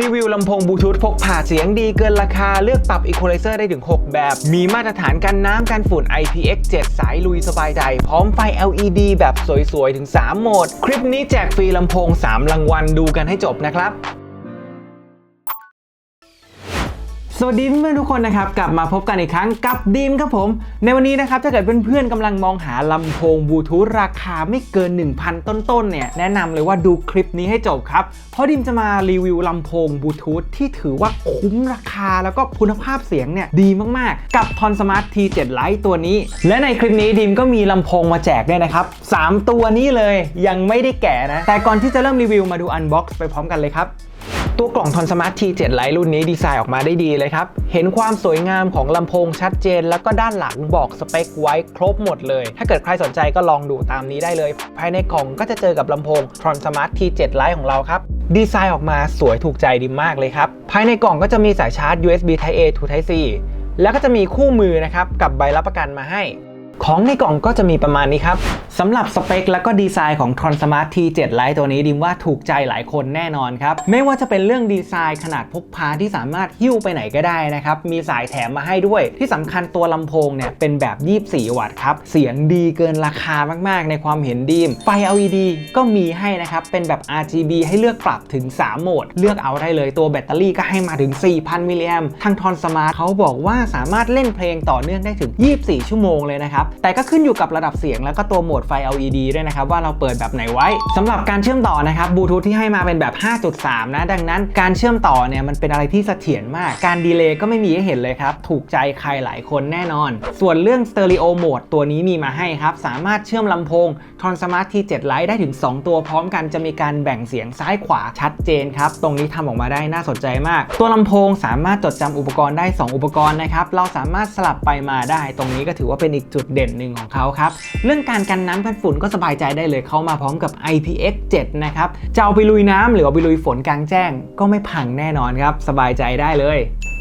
รีวิวลำโพงบลูทูธพกพาเสียงดีเกินราคาเลือกปรับอีโคไลเซอร์ได้ถึง 6 แบบ มีมาตรฐานกันน้ำกันฝุ่น IPX7 สายลุยสบายใจ พร้อมไฟ LED แบบสวยๆ ถึง 3 โหมด คลิปนี้แจกฟรีลำโพง 3 รางวัลดูกันให้จบนะครับ สวัสดีเพื่อนๆทุกคนนะครับกลับมาพบกันอีกครั้งกับดีมครับผม ในวันนี้นะครับถ้าเกิดเพื่อนๆกำลังมองหาลำโพงบลูทูธราคาไม่เกิน 1,000 ต้นๆเนี่ยแนะนำเลยว่าดูคลิปนี้ให้จบครับ เพราะดิมจะมารีวิวลำโพงบลูทูธที่ถือว่าคุ้มราคาแล้วก็คุณภาพเสียงเนี่ยดีมากๆ กับ t o n Smart T7 Lite ตัวนี้ และในคลิปนี้ดิมก็มีลำโพงมาแจกด้วยนะครับสามตัวนี้เลยยังไม่ได้แกะนะแต่ก่อนที่จะเริ่มรีวิวมาดูอันบ็อกซ์ไปพร้อมกันเลยครับ ตัวกล่องทอนสมาร์ท T7 Lite รุ่นนี้ดีไซน์ออกมาได้ดีเลยครับ เห็นความสวยงามของลำโพงชัดเจน แล้วก็ด้านหลังบอกสเปคไว้ครบหมดเลย ถ้าเกิดใครสนใจก็ลองดูตามนี้ได้เลย ภายในกล่องก็จะเจอกับลำโพง Tron Smart T7 Lite ของเราครับดีไซน์ออกมาสวยถูกใจดีมากเลยครับ ภายในกล่องก็จะมีสายชาร์จ USB Type A to Type C แล้วก็จะมีคู่มือนะครับกับใบรับประกันมาให้ ของในกล่องก็จะมีประมาณนี้ครับสำหรับสเปคและก็ดีไซน์ของ Tron Smart T7 Lite ตัวนี้ดิมว่าถูกใจหลายคนแน่นอนครับ ไม่ว่าจะเป็นเรื่องดีไซน์ขนาดพกพาที่สามารถหิ้วไปไหนก็ได้นะครับ มีสายแถมมาให้ด้วย ที่สำคัญตัวลำโพงเนี่ย เป็นแบบ 24 วัตต์ครับ เสียงดีเกินราคามากๆ ในความเห็นดีม ไฟ LED ก็มีให้นะครับ เป็นแบบ RGB ให้เลือกปรับถึง 3 โหมด เลือกเอาได้เลยตัวแบตเตอรี่ก็ให้มาถึง 4,000 มิลลิแอมทาง Tron Smart เขาบอกว่าสามารถเล่นเพลงต่อเนื่องได้ถึง 24 ชั่วโมงเลยนะครับแต่ก็ขึ้นอยู่กับระดับเสียงแล้วก็ตัวโหมดไฟ LED ด้วยนะครับว่าเราเปิดแบบไหนไว้สำหรับการเชื่อมต่อนะครับบลูทูธที่ให้มาเป็นแบบ 5.3 นะ ดังนั้นการเชื่อมต่อเนี่ยมันเป็นอะไรที่เสถียรมาก การดีเลย์ก็ไม่มีให้เห็นเลยครับ ถูกใจใครหลายคนแน่นอน ส่วนเรื่อง Stereo Mode ตัวนี้มีมาให้ครับ สามารถเชื่อมลำโพง Tron Smart T7 Lite ได้ถึง 2 ตัวพร้อมกันจะมีการแบ่งเสียงซ้ายขวาชัดเจนครับ ตรงนี้ทำออกมาได้น่าสนใจมาก ตัวลำโพงสามารถจดจำอุปกรณ์ได้ 2 อุปกรณ์นะครับ เราสามารถสลับไปมาได้ ตรงนี้ก็ถือว่าเป็นอีกจุดเด่นหนึ่งของเขาครับ เรื่องการกันน้ำกันฝุ่นก็สบายใจได้เลยเขามาพร้อมกับ IPX7 นะครับจะเอาไปลุยน้ำหรือเอาไปลุยฝนกลางแจ้ง ก็ไม่พังแน่นอนครับสบายใจได้เลย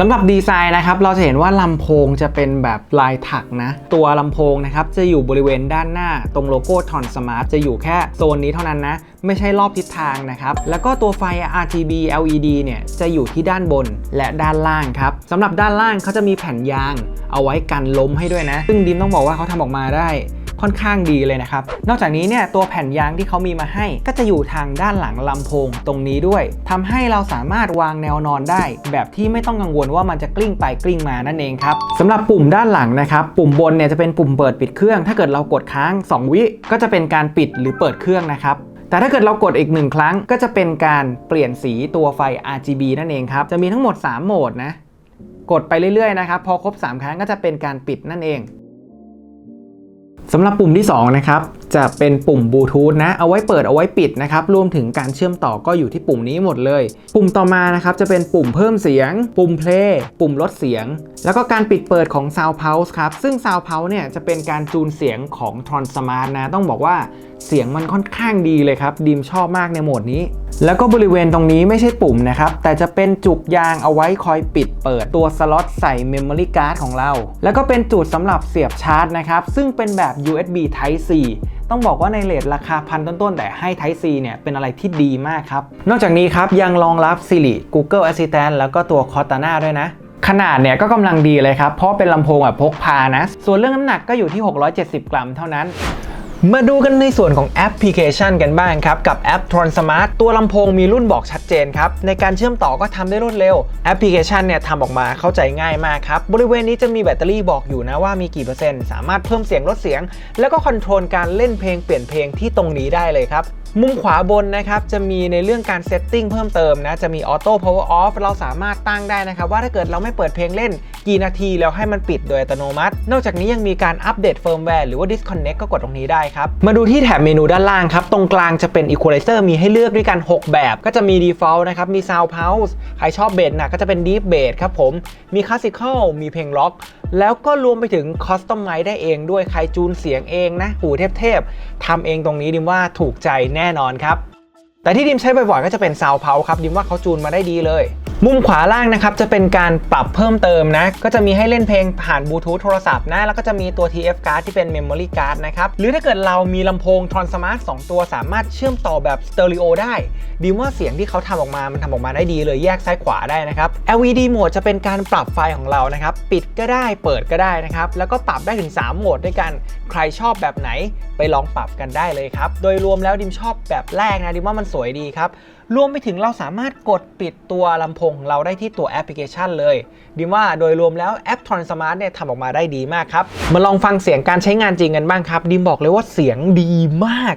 สำหรับดีไซน์นะครับเราจะเห็นว่าลำโพงจะเป็นแบบลายถักนะ ตัวลำโพงนะครับจะอยู่บริเวณด้านหน้า ตรงโลโก้ Tron Smart จะอยู่แค่โซนนี้เท่านั้นนะ ไม่ใช่รอบทิศทางนะครับ แล้วก็ตัวไฟ RGB LED เนี่ยจะอยู่ที่ด้านบนและด้านล่างครับสำหรับด้านล่างเขาจะมีแผ่นยาง เอาไว้กันล้มให้ด้วยนะ ซึ่งดิมต้องบอกว่าเขาทำออกมาได้ ค่อนข้างดีเลยนะครับ นอกจากนี้เนี่ยตัวแผ่นยางที่เขามีมาให้ ก็จะอยู่ทางด้านหลังลำโพงตรงนี้ด้วยทำให้เราสามารถวางแนวนอนได้ แบบที่ไม่ต้องกังวลว่ามันจะกลิ้งไปกลิ้งมานั่นเองครับสำหรับปุ่มด้านหลังนะครับ ปุ่มบนเนี่ยจะเป็นปุ่มเปิดปิดเครื่อง ถ้าเกิดเรากดค้าง 2 วิก็จะเป็นการปิดหรือเปิดเครื่องนะครับแต่ถ้าเกิดเรากดอีกหนึ่งครั้งก็จะเป็นการเปลี่ยนสีตัวไฟ RGB นั่นเองครับ จะมีทั้งหมด 3 โหมดนะ กดไปเรื่อยๆนะครับ พอครบ 3 ครั้งก็จะเป็นการปิดนั่นเอง สำหรับปุ่มที่2นะครับจะเป็นปุ่มบลูทูธนะเอาไว้เปิดเอาไว้ปิดนะครับรวมถึงการเชื่อมต่อก็อยู่ที่ปุ่มนี้หมดเลย ปุ่มต่อมานะครับจะเป็นปุ่มเพิ่มเสียง ปุ่มเพลย์ปุ่มลดเสียง แล้วก็การปิดเปิดของ Sound Pulse ครับซึ่ง Sound Pulse เนี่ยจะเป็นการจูนเสียงของ Tron Smart นะต้องบอกว่าเสียงมันค่อนข้างดีเลยครับดีมชอบมากในโหมดนี้ แล้วก็บริเวณตรงนี้ไม่ใช่ปุ่มนะครับ แต่จะเป็นจุกยางเอาไว้คอยปิดเปิดตัวสล็อตใส่ Memory Card ของเรา แล้วก็เป็นจุดสำหรับเสียบชาร์จนะครับ ซึ่งเป็นแบบ USB Type C ต้องบอกว่าในเลทราคาพันต้น ๆ แต่ให้ Type C เนี่ยเป็นอะไรที่ดีมากครับ นอกจากนี้ครับยังรองรับ Siri Google Assistant แล้วก็ตัว Cortana ด้วยนะขนาดเนี่ยก็กำลังดีเลยครับ เพราะเป็นลำโพงแบบพกพานะ ส่วนเรื่องน้ำหนักก็อยู่ที่ 670 กรัมเท่านั้น มาดูกันในส่วนของแอปพลิเคชันกันบ้างครับ กับแอป Tron Smart ตัวลำโพงมีรุ่นบอกชัดเจนครับ ในการเชื่อมต่อก็ทำได้รวดเร็ว แอปพลิเคชันเนี่ยทำออกมาเข้าใจง่ายมากครับ บริเวณนี้จะมีแบตเตอรี่บอกอยู่นะว่ามีกี่เปอร์เซ็นต์ สามารถเพิ่มเสียงลดเสียง แล้วก็คอนโทรลการเล่นเพลงเปลี่ยนเพลงที่ตรงนี้ได้เลยครับมุมขวาบนนะครับจะมีในเรื่องการเซตติ้งเพิ่มเติมนะ จะมีออโต้พาวเวอร์ออฟเราสามารถตั้งได้นะครับ ว่าถ้าเกิดเราไม่เปิดเพลงเล่น กี่นาทีแล้วให้มันปิดโดยอัตโนมัติ นอกจากนี้ยังมีการอัปเดตเฟิร์มแวร์หรือว่า disconnect ก็กดตรงนี้ได้ครับ มาดูที่แถบเมนูด้านล่างครับ ตรงกลางจะเป็น equalizer มีให้เลือกด้วยกัน 6 แบบ ก็จะมี default นะครับ มี sound pulse ใครชอบเบสหนักก็จะเป็น deep bass ครับผม มี classical มีเพลงล็อก แล้วก็รวมไปถึง customize ได้เองด้วย ใครจูนเสียงเองนะหูเทพๆทำเองตรงนี้ดิมว่าถูกใจแน่นอนครับ แต่ที่ดิมใช้บ่อยๆก็จะเป็น Sound p o u ครับ ดิมว่าเขาจูนมาได้ดีเลย มุมขวาล่างนะครับจะเป็นการปรับเพิ่มเติมนะ ก็จะมีให้เล่นเพลงผ่านบลูทูธโทรศัพท์นะ แล้วก็จะมีตัว TF card ที่เป็น Memory card นะครับ หรือถ้าเกิดเรามีลำโพง Tron Smart 2 ตัวสามารถเชื่อมต่อแบบสเตอริโอได้ดีว่าเสียงที่เขาทำออกมา มันทำออกมาได้ดีเลยแยกซ้ายขวาได้นะครับ LED โหมดจะเป็นการปรับไฟของเรานะครับ ปิดก็ได้เปิดก็ได้นะครับ แล้วก็ปรับได้ถึง 3 โหมดด้วยกัน ใครชอบแบบไหนไปลองปรับกันได้เลยครับ โดยรวมแล้วดิมชอบแบบแรกนะดิมว่ามันสวยดีครับ รวมไปถึงเราสามารถกดปิดตัวลำโพงเราได้ที่ตัวแอปพลิเคชันเลยดิว่าโดยรวมแล้วแอปทรอนสมาร์ทเนี่ยทำออกมาได้ดีมากครับ มาลองฟังเสียงการใช้งานจริงกันบ้างครับ ดิมบอกเลยว่าเสียงดีมาก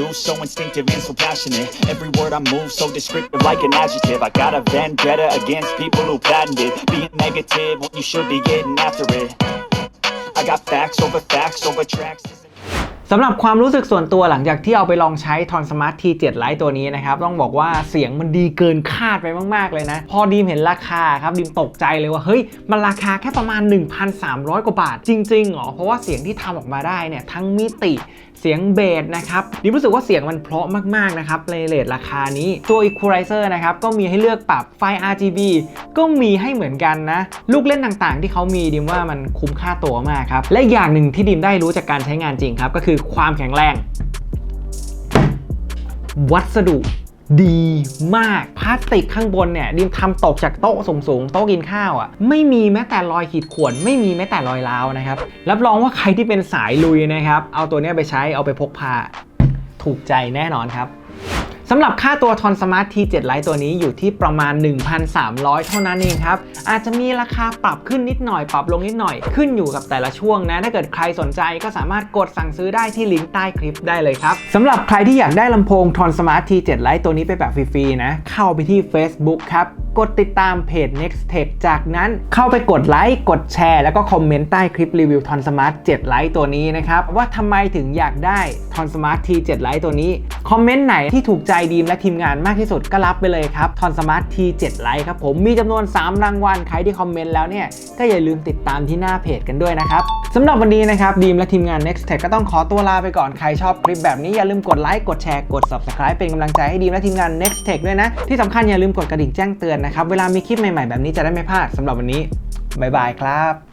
do so instinctive and so passionate Every word I move so descriptive like an adjective I got a vendetta against people who patented Being negative when you should be getting after it I got facts over facts over tracks สำหรับความรู้สึกส่วนตัวหลังจากที่เอาไปลองใช้ Tron Smart T7 Lite ตัวนี้นะครับ ต้องบอกว่าเสียงมันดีเกินคาดไปมาก ๆ เลยนะ พอดีมเห็นราคาครับดีมตกใจเลยว่า เฮ้ย มันราคาแค่ประมาณ 1,300 กว่าบาท จริงๆเหรอ เพราะว่าเสียงที่ทำออกมาได้เนี่ย ทั้งมิติ เสียงเบสนะครับดิมรู้สึกว่าเสียงมันเพราะมากๆนะครับในเรทราคานี้ตัว Equalizer นะครับก็มีให้เลือกปรับไฟ RGB ก็มีให้เหมือนกันนะ ลูกเล่นต่างๆ ที่เขามีดิมว่ามันคุ้มค่าตัวมากครับ และอย่างหนึ่งที่ดิมได้รู้จากการใช้งานจริงครับ ก็คือความแข็งแรง วัสดุ ดีมากพลาสติกข้างบนเนี่ยดิมทำตกจากโต๊ะสูงๆโต๊ะกินข้าวอะ่ะไม่มีแม้แต่รอยขีดข่วนไม่มีแม้แต่รอยร้าวนะครับรับรองว่าใครที่เป็นสายลุยนะครับ เอาตัวเนี้ยไปใช้เอาไปพกพาถูกใจแน่นอนครับ สำหรับค่าตัว Tron Smart T7 Lite ตัวนี้อยู่ที่ประมาณ 1,300 เท่านั้นเองครับ อาจจะมีราคาปรับขึ้นนิดหน่อยปรับลงนิดหน่อยขึ้นอยู่กับแต่ละช่วงนะ ถ้าเกิดใครสนใจก็สามารถกดสั่งซื้อได้ที่ลิงก์ใต้คลิปได้เลยครับสำหรับใครที่อยากได้ลำโพง Tron Smart T7 Lite ตัวนี้ไปแบบฟรีๆนะ เข้าไปที่ Facebook ครับกดติดตามเพจ Next Tech จากนั้นเข้าไปกดไลค์กดแชร์ แล้วก็คอมเมนต์ใต้คลิปรีวิว Tron Smart 7 Lite ตัวนี้นะครับว่าทำไมถึงอยากได้ Tron Smart T7 Lite ตัวนี้คอมเมนต์ไหนที่ถูกใจดีมและทีมงานมากที่สุดก็รับไปเลยครับ Tron Smart T7 Lite ครับผมมีจำนวน 3 รางวัลใครที่คอมเมนต์แล้วเนี่ยก็อย่าลืมติดตามที่หน้าเพจกันด้วยนะครับสำหรับวันนี้นะครับดีมและทีมงาน Next Tech ก็ต้องขอตัวลาไปก่อนใครชอบคลิปแบบนี้อย่าลืมกดไลค์กดแชร์กด Subscribe เป็นกำลังใจให้ดีมและทีมงาน Next Tech ด้วยนะ ที่สำคัญอย่าลืมกดกระดิ่งแจ้งเตือนนะครับเวลามีคลิปใหม่ๆแบบนี้จะได้ไม่พลาดสำหรับวันนี้บ๊ายบายครับ